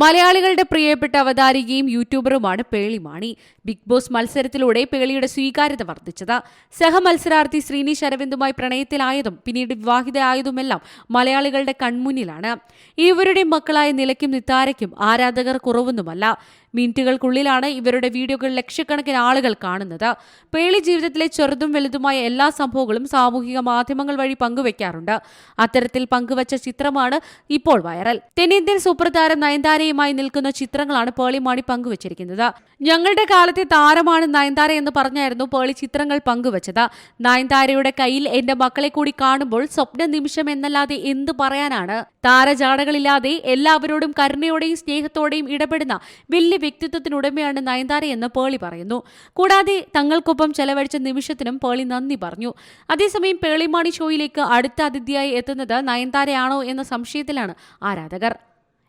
മലയാളികളുടെ പ്രിയപ്പെട്ട അവതാരികയും യൂട്യൂബറുമാണ് പേളിമാണി ബിഗ് ബോസ് മത്സരത്തിലൂടെ പേളിയുടെ സ്വീകാര്യത വർദ്ധിച്ചത്. സഹമത്സരാർത്ഥി ശ്രീനിഷ് അരവിന്ദുമായി പ്രണയത്തിലായതും പിന്നീട് വിവാഹിതയായതുമെല്ലാം മലയാളികളുടെ കൺമുന്നിലാണ്. ഇവരുടെ മക്കളായ നിലയ്ക്കും നിത്താരയ്ക്കും ആരാധകർ കുറവൊന്നുമല്ല. മിനിറ്റുകൾക്കുള്ളിലാണ് ഇവരുടെ വീഡിയോകൾ ലക്ഷക്കണക്കിന് ആളുകൾ കാണുന്നത്. പേളി ജീവിതത്തിലെ ചെറുതും വലുതുമായ എല്ലാ സംഭവങ്ങളും സാമൂഹിക മാധ്യമങ്ങൾ വഴി പങ്കുവെക്കാറുണ്ട്. അത്തരത്തിൽ പങ്കുവച്ച ചിത്രമാണ് ഇപ്പോൾ വൈറൽ. തെന്നിന്ത്യൻ സൂപ്പർ താരം നയൻതാരയുമായി നിൽക്കുന്ന ചിത്രങ്ങളാണ് പേളിമാണി പങ്കുവച്ചിരിക്കുന്നത്. ഞങ്ങളുടെ കാലത്തെ താരമാണ് നയൻതാര എന്ന് പറഞ്ഞായിരുന്നു പേളി ചിത്രങ്ങൾ പങ്കുവച്ചത്. നയൻതാരയുടെ കയ്യിൽ എന്റെ മക്കളെ കൂടി കാണുമ്പോൾ സ്വപ്ന നിമിഷം എന്നല്ലാതെ എന്ത് പറയാനാണ്? താരജാടകളില്ലാതെ എല്ലാവരോടും കരുണയോടെയും സ്നേഹത്തോടെയും ഇടപെടുന്ന വലിയ വ്യക്തിത്വത്തിനുടമയാണ് നയൻതാര എന്ന് പേളി പറയുന്നു. കൂടാതെ തങ്ങൾക്കൊപ്പം ചെലവഴിച്ച നിമിഷത്തിനും പേളി നന്ദി പറഞ്ഞു. അതേസമയം പേളിമാണി ഷോയിലേക്ക് അടുത്ത അതിഥിയായി എത്തുന്നത് നയൻതാരയാണോ എന്ന സംശയത്തിലാണ് ആരാധകർ.